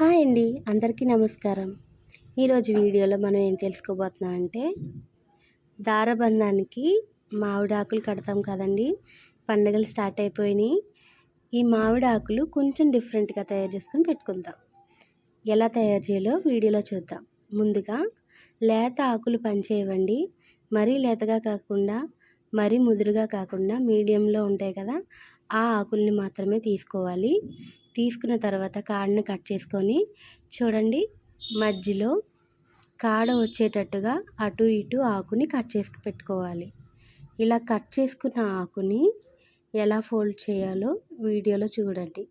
Hi అండి అందరికీ నమస్కారం. ఈరోజు వీడియోలో మనం ఏం తెలుసుకోబోతున్నాం అంటే దారబంధానికి మామిడాకులు కడతాం కదండి. పండుగలు స్టార్ట్ అయిపోయినాయి. ఈ మామిడాకులు కొంచెం డిఫరెంట్గా తయారు చేసుకొని పెట్టుకుందాం. ఎలా తయారు చేయాలో వీడియోలో చూద్దాం. ముందుగా లేత ఆకులు పనిచేయవండి మరీ లేతగా కాకుండా మరీ ముదురుగా కాకుండా మీడియంలో ఉంటాయి కదా ఆ ఆకుల్ని మాత్రమే తీసుకోవాలి. తీసుకున్న తర్వాత కాడని కట్ చేసుకొని చూడండి మధ్యలో కాడ వచ్చేటట్టుగా అటు ఇటు ఆకుని కట్ చేసి పెట్టుకోవాలి. ఇలా కట్ చేసుకున్న ఆకుని ఎలా ఫోల్డ్ చేయాలో వీడియోలో చూడండి.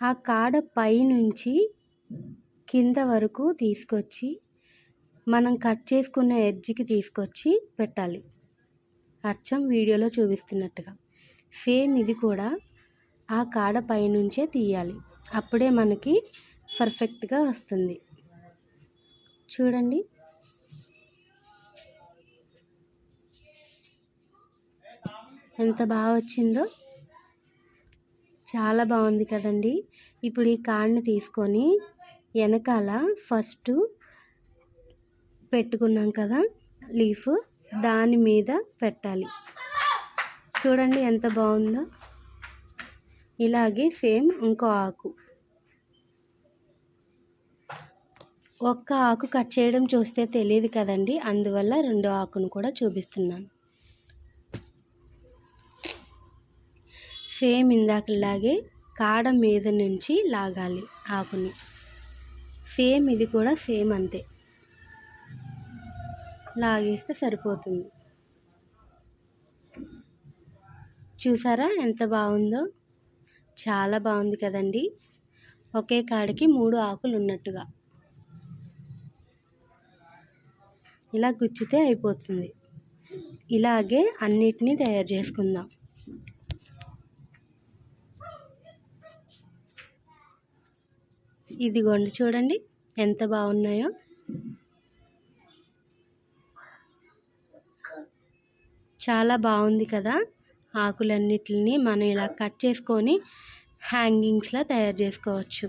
ఆ కాడ పై నుంచి కింద వరకు తీసుకొచ్చి మనం కట్ చేసుకున్న ఎడ్జ్కి తీసుకొచ్చి పెట్టాలి. అచ్చం వీడియోలో చూపిస్తున్నట్టుగా. సేమ్ ఇది కూడా ఆ కాడ పైనుంచే తీయాలి. అప్పుడే మనకి పర్ఫెక్ట్గా వస్తుంది. చూడండి. ఎంత బాగా వచ్చిందో. చాలా బాగుంది కదండి. ఇప్పుడు ఈ కాడని తీసుకొని వెనకాల ఫస్ట్ పెట్టుకున్నాం కదా లీఫ్ దాని మీద పెట్టాలి. చూడండి ఎంత బాగుందో. ఇలాగే సేమ్ ఇంకో ఆకు. ఒక్క ఆకు కట్ చేయడం చూస్తే తెలియదు కదండి అందువల్ల రెండో ఆకును కూడా చూపిస్తున్నాను. సేమ్ ఇందాకలాగే కాడ మీద నుంచి లాగాలి ఆకుని. సేమ్ ఇది కూడా సేమ్ అంతే. లాగేస్తే సరిపోతుంది. చూసారా ఎంత బాగుందో? చాలా బాగుంది కదండి. ఒకే కాడికి మూడు ఆకులు ఉన్నట్టుగా. ఇలా గుచ్చితే అయిపోతుంది. ఇలాగే అన్నిటినీ తయారు చేసుకుందాం. ఇదిగోండి చూడండి ఎంత బాగున్నాయో. చాలా బాగుంది కదా. ఆకులన్నిటిని మనం ఇలా కట్ చేసుకొని హ్యాంగింగ్స్లా తయారు చేసుకోవచ్చు.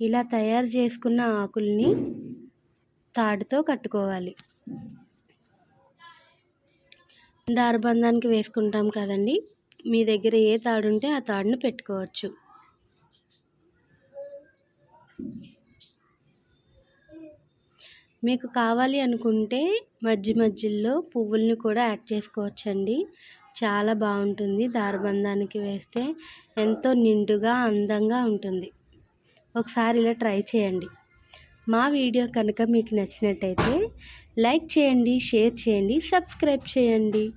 ఇలా తయారు చేసుకున్న ఆకుల్ని తాడుతో కట్టుకోవాలి. దారబంధానికి వేసుకుంటాం కదండి. మీ దగ్గర ఏ తాడు ఉంటే ఆ తాడును పెట్టుకోవచ్చు. మీకు కావాలి అనుకుంటే మధ్య మధ్యలో పువ్వుల్ని కూడా యాడ్ చేసుకోవచ్చండి. చాలా బాగుంటుంది దారబంధానికి వేస్తే. ఎంతో నిండుగా అందంగా ఉంటుంది. ఒకసారి ఇలా ట్రై చేయండి. మా వీడియో కనుక మీకు నచ్చినట్టయితే లైక్ చేయండి షేర్ చేయండి సబ్స్క్రైబ్ చేయండి.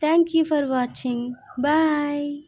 Thank you for watching. Bye.